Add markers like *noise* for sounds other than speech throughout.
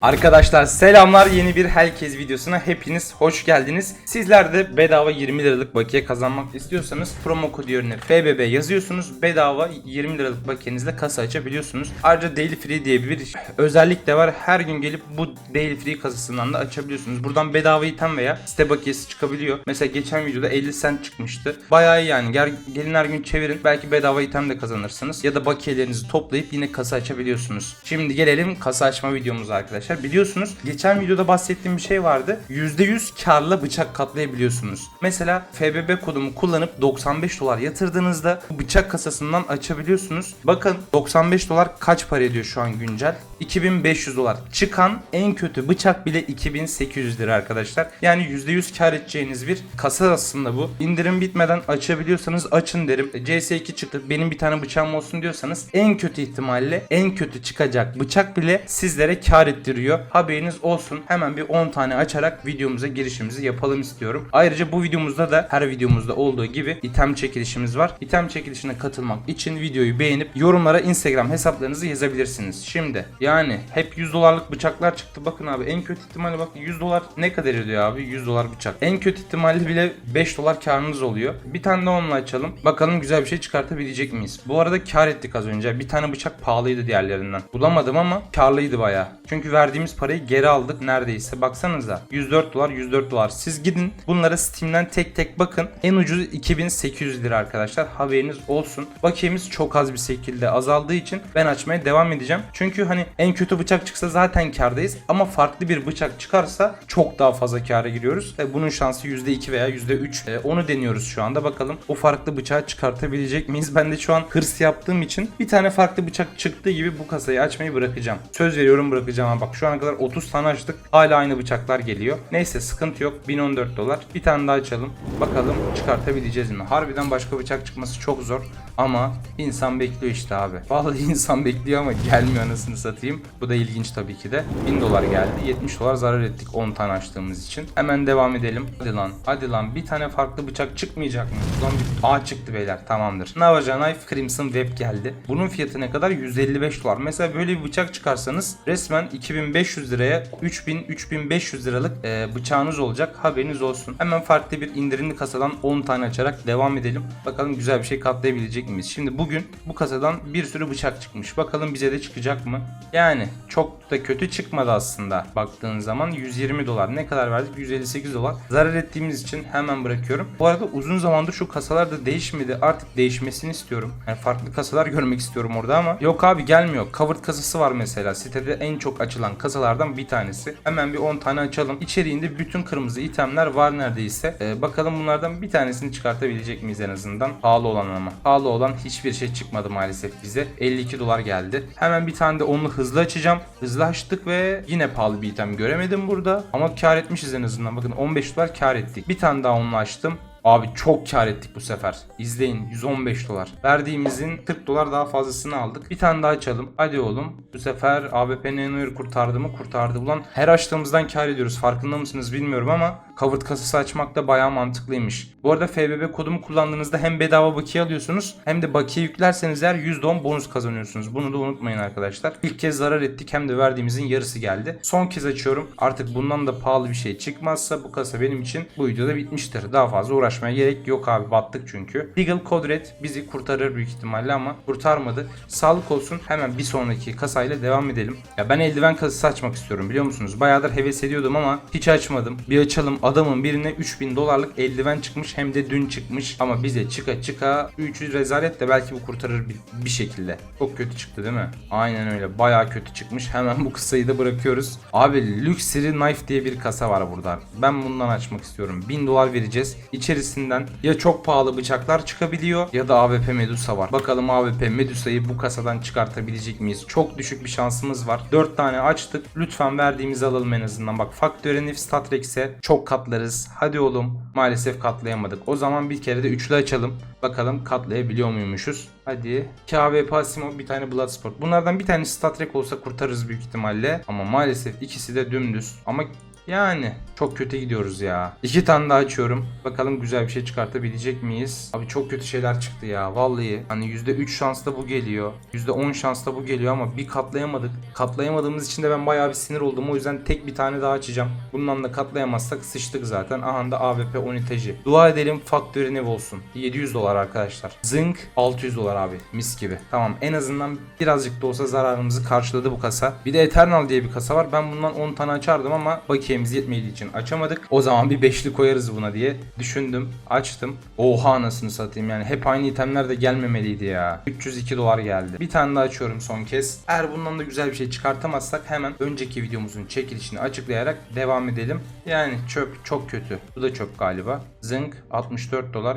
Arkadaşlar selamlar yeni bir herkes videosuna hepiniz hoş geldiniz. Sizler de bedava 20 liralık bakiye kazanmak istiyorsanız promo kodu yerine FBB yazıyorsunuz. Bedava 20 liralık bakiyenizle kasa açabiliyorsunuz. Ayrıca Daily Free diye bir özellik de var. Her gün gelip bu Daily Free kasasından da açabiliyorsunuz. Buradan bedava item veya site bakiyesi çıkabiliyor. Mesela geçen videoda 50 cent çıkmıştı. Bayağı iyi yani. Gel, gelin her gün çevirin. Belki bedava item de kazanırsınız. Ya da bakiyelerinizi toplayıp yine kasa açabiliyorsunuz. Şimdi gelelim kasa açma videomuza arkadaşlar. Biliyorsunuz geçen videoda bahsettiğim bir şey vardı. %100 karla bıçak katlayabiliyorsunuz. Mesela FBB kodumu kullanıp 95 dolar yatırdığınızda bu bıçak kasasından açabiliyorsunuz. Bakın 95 dolar kaç para ediyor şu an güncel? 2500 dolar. Çıkan en kötü bıçak bile 2800 lira arkadaşlar. Yani %100 kar edeceğiniz bir kasa aslında bu. İndirim bitmeden açabiliyorsanız açın derim. E, CS2 çıktı benim bir tane bıçağım olsun diyorsanız en kötü ihtimalle en kötü çıkacak bıçak bile sizlere kar ettiriyor. Haberiniz olsun. Hemen bir 10 tane açarak videomuza girişimizi yapalım istiyorum. Ayrıca bu videomuzda da her videomuzda olduğu gibi item çekilişimiz var. İtem çekilişine katılmak için videoyu beğenip yorumlara Instagram hesaplarınızı yazabilirsiniz. Şimdi yani hep 100 dolarlık bıçaklar çıktı. Bakın abi en kötü ihtimalle bak 100 dolar ne kadar ediyor abi? 100 dolar bıçak. En kötü ihtimalle bile 5 dolar karınız oluyor. Bir tane de onunla açalım. Bakalım güzel bir şey çıkartabilecek miyiz? Bu arada kar ettik az önce. Bir tane bıçak pahalıydı diğerlerinden. Bulamadım ama karlıydı bayağı. Çünkü verdiğimiz parayı geri aldık neredeyse. Baksanıza 104 dolar 104 dolar. Siz gidin bunlara Steam'den tek tek bakın. En ucuzu 2800 lira arkadaşlar. Haberiniz olsun. Bakiyemiz çok az bir şekilde azaldığı için ben açmaya devam edeceğim. Çünkü hani en kötü bıçak çıksa zaten kardayız. Ama farklı bir bıçak çıkarsa çok daha fazla kâra giriyoruz. Ve bunun şansı %2 veya %3. E, onu deniyoruz şu anda. Bakalım o farklı bıçağı çıkartabilecek miyiz? Ben de şu an hırs yaptığım için bir tane farklı bıçak çıktığı gibi bu kasayı açmayı bırakacağım. Söz veriyorum bırakacağım ama bak şu ana kadar 30 tane açtık. Hala aynı bıçaklar geliyor. Neyse sıkıntı yok. 1014 dolar. Bir tane daha açalım. Bakalım çıkartabileceğiz mi? Harbiden başka bıçak çıkması çok zor. Ama insan bekliyor işte abi. *laughs* Vallahi insan bekliyor ama gelmiyor anasını satayım. Bu da ilginç tabii ki de. 1000 dolar geldi. 70 dolar zarar ettik 10 tane açtığımız için. Hemen devam edelim. Hadi lan. Hadi lan. Bir tane farklı bıçak çıkmayacak mı? Ulan bir A çıktı beyler. Tamamdır. Navaja Knife Crimson Web geldi. Bunun fiyatı ne kadar? 155 dolar. Mesela böyle bir bıçak çıkarsanız resmen 2500 liraya 3000-3500 liralık e, bıçağınız olacak. Haberiniz olsun. Hemen farklı bir indirimli kasadan 10 tane açarak devam edelim. Bakalım güzel bir şey katlayabilecek miyiz? Şimdi bugün bu kasadan bir sürü bıçak çıkmış. Bakalım bize de çıkacak mı? Yani çok da kötü çıkmadı aslında. Baktığın zaman 120 dolar. Ne kadar verdik? 158 dolar. Zarar ettiğimiz için hemen bırakıyorum. Bu arada uzun zamandır şu kasalar da değişmedi. Artık değişmesini istiyorum. Yani farklı kasalar görmek istiyorum orada ama yok abi gelmiyor. Covered kasası var mesela. Sitede en çok açılan kasalardan bir tanesi. Hemen bir 10 tane açalım. İçeriğinde bütün kırmızı itemler var neredeyse. Ee, bakalım bunlardan bir tanesini çıkartabilecek miyiz en azından? Pahalı olan ama. Pahalı olan hiçbir şey çıkmadı maalesef bize. 52 dolar geldi. Hemen bir tane de onlu hızlı açacağım. Hızlı açtık ve yine pahalı bir item göremedim burada. Ama kar etmişiz en azından. Bakın 15 dolar kar ettik. Bir tane daha onlu açtım. Abi çok kar ettik bu sefer. İzleyin 115 dolar. Verdiğimizin 40 dolar daha fazlasını aldık. Bir tane daha açalım. Hadi oğlum. Bu sefer AWP Nano'yu kurtardı mı? Kurtardı. Ulan her açtığımızdan kar ediyoruz. Farkında mısınız bilmiyorum ama covered kasası açmak da bayağı mantıklıymış. Bu arada FBB kodumu kullandığınızda hem bedava bakiye alıyorsunuz hem de bakiye yüklerseniz eğer %10 bonus kazanıyorsunuz. Bunu da unutmayın arkadaşlar. İlk kez zarar ettik hem de verdiğimizin yarısı geldi. Son kez açıyorum. Artık bundan da pahalı bir şey çıkmazsa bu kasa benim için bu videoda bitmiştir. Daha fazla uğraşmaya gerek yok abi battık çünkü. Legal Code bizi kurtarır büyük ihtimalle ama kurtarmadı. Sağlık olsun hemen bir sonraki kasayla devam edelim. Ya ben eldiven kasası açmak istiyorum biliyor musunuz? Bayağıdır heves ediyordum ama hiç açmadım. Bir açalım adamın birine 3000 dolarlık eldiven çıkmış hem de dün çıkmış. Ama bize çıka çıka 300 rezalet de belki bu kurtarır bir, bir şekilde. Çok kötü çıktı değil mi? Aynen öyle bayağı kötü çıkmış. Hemen bu kasayı da bırakıyoruz. Abi Luxury Knife diye bir kasa var burada. Ben bundan açmak istiyorum. 1000 dolar vereceğiz. İçerisinden ya çok pahalı bıçaklar çıkabiliyor ya da AWP Medusa var. Bakalım AWP Medusa'yı bu kasadan çıkartabilecek miyiz? Çok düşük bir şansımız var. 4 tane açtık. Lütfen verdiğimizi alalım en azından. Bak Factory Nif Statrex'e çok katlarız. Hadi oğlum. Maalesef katlayamadık. O zaman bir kere de üçlü açalım. Bakalım katlayabiliyor muymuşuz? Hadi. KVP Asimo bir tane Bloodsport. Bunlardan bir tanesi Statrek olsa kurtarırız büyük ihtimalle. Ama maalesef ikisi de dümdüz. Ama Yani çok kötü gidiyoruz ya. İki tane daha açıyorum. Bakalım güzel bir şey çıkartabilecek miyiz? Abi çok kötü şeyler çıktı ya. Vallahi hani %3 şansla bu geliyor. %10 şansla bu geliyor ama bir katlayamadık. Katlayamadığımız için de ben bayağı bir sinir oldum. O yüzden tek bir tane daha açacağım. Bundan da katlayamazsak sıçtık zaten. Aha da AWP uniteci. Dua edelim faktörü ne olsun. 700 dolar arkadaşlar. Zınk 600 dolar abi. Mis gibi. Tamam en azından birazcık da olsa zararımızı karşıladı bu kasa. Bir de Eternal diye bir kasa var. Ben bundan 10 tane açardım ama bakiyemiz yetmediği için açamadık. O zaman bir beşli koyarız buna diye düşündüm. Açtım. Oha anasını satayım yani. Hep aynı itemler de gelmemeliydi ya. 302 dolar geldi. Bir tane daha açıyorum son kez. Eğer bundan da güzel bir şey çıkartamazsak hemen önceki videomuzun çekilişini açıklayarak devam edelim. Yani çöp çok kötü. Bu da çöp galiba. Zınk 64 dolar.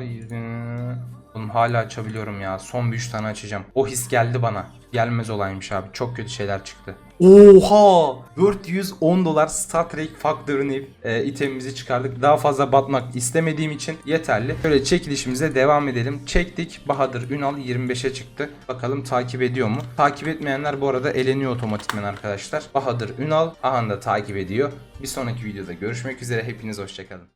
Oğlum hala açabiliyorum ya. Son bir 3 tane açacağım. O his geldi bana. Gelmez olaymış abi. Çok kötü şeyler çıktı. Oha! 410 dolar Star Trek Factory'ni e, itemimizi çıkardık. Daha fazla batmak istemediğim için yeterli. Böyle çekilişimize devam edelim. Çektik. Bahadır Ünal 25'e çıktı. Bakalım takip ediyor mu? Takip etmeyenler bu arada eleniyor otomatikmen arkadaşlar. Bahadır Ünal aha da takip ediyor. Bir sonraki videoda görüşmek üzere. Hepiniz hoşçakalın.